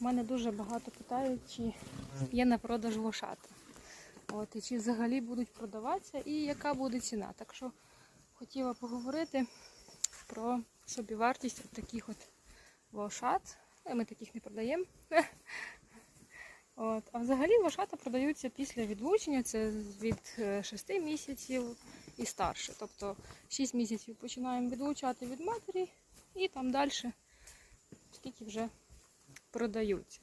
У мене дуже багато питають, чи є на продаж лошата. От, і чи взагалі будуть продаватися і яка буде ціна. Так що хотіла поговорити про собівартість от таких от лошад. Е, Ми таких не продаємо. От. А взагалі лошата продаються після відлучення, це від 6 місяців і старше. Тобто 6 місяців починаємо відлучати від матері і там далі скільки вже продаються.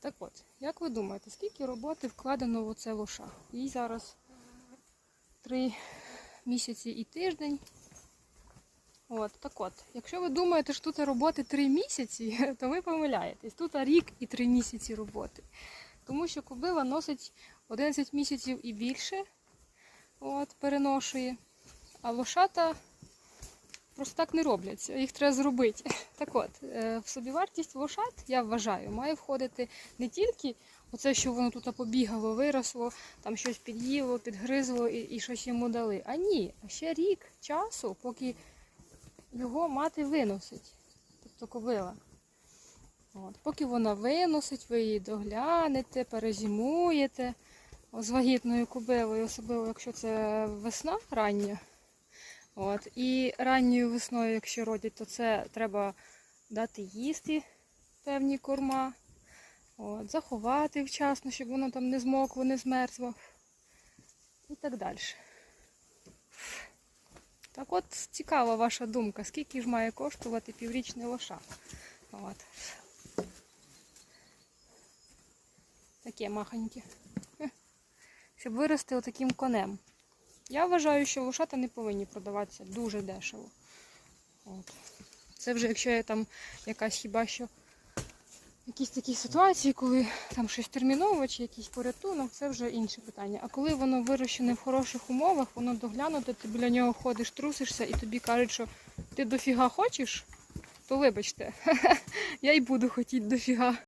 Так от, як ви думаєте, скільки роботи вкладено в оце лоша? Їй зараз 3 місяці і тиждень. От, так от, якщо ви думаєте, що тут роботи 3 місяці, то ви помиляєтесь. Тут рік і 3 місяці роботи. Тому що кобила носить 11 місяців і більше, от, переношує. А лошата просто так не робляться, їх треба зробити. Так от, е, в собівартість лошад, я вважаю, має входити не тільки оце, що воно тут побігало, виросло, там щось під'їло, підгризло і, і щось йому дали. А ні, ще рік часу, поки його мати виносить, тобто кобила. От, поки вона виносить, ви її доглянете, перезимуєте з вагітною кобилою, особливо якщо це весна рання. От, і ранньою весною, якщо родять, то це треба дати їсти певні корма, от, заховати вчасно, щоб воно там не змокло, не змерзло. І так далі. Так от цікава ваша думка, скільки ж має коштувати піврічний лоша. От. Таке махоньке. Щоб вирости отаким конем. Я вважаю, що лошата не повинні продаватися дуже дешево. От. Це вже якщо є там якась хіба що якісь такі ситуації, коли там щось терміново чи якийсь порятунок, це вже інше питання. А коли воно вирощене в хороших умовах, воно доглянуте, ти біля нього ходиш, трусишся і тобі кажуть, що ти дофіга хочеш, то вибачте, я й буду хотіти дофіга.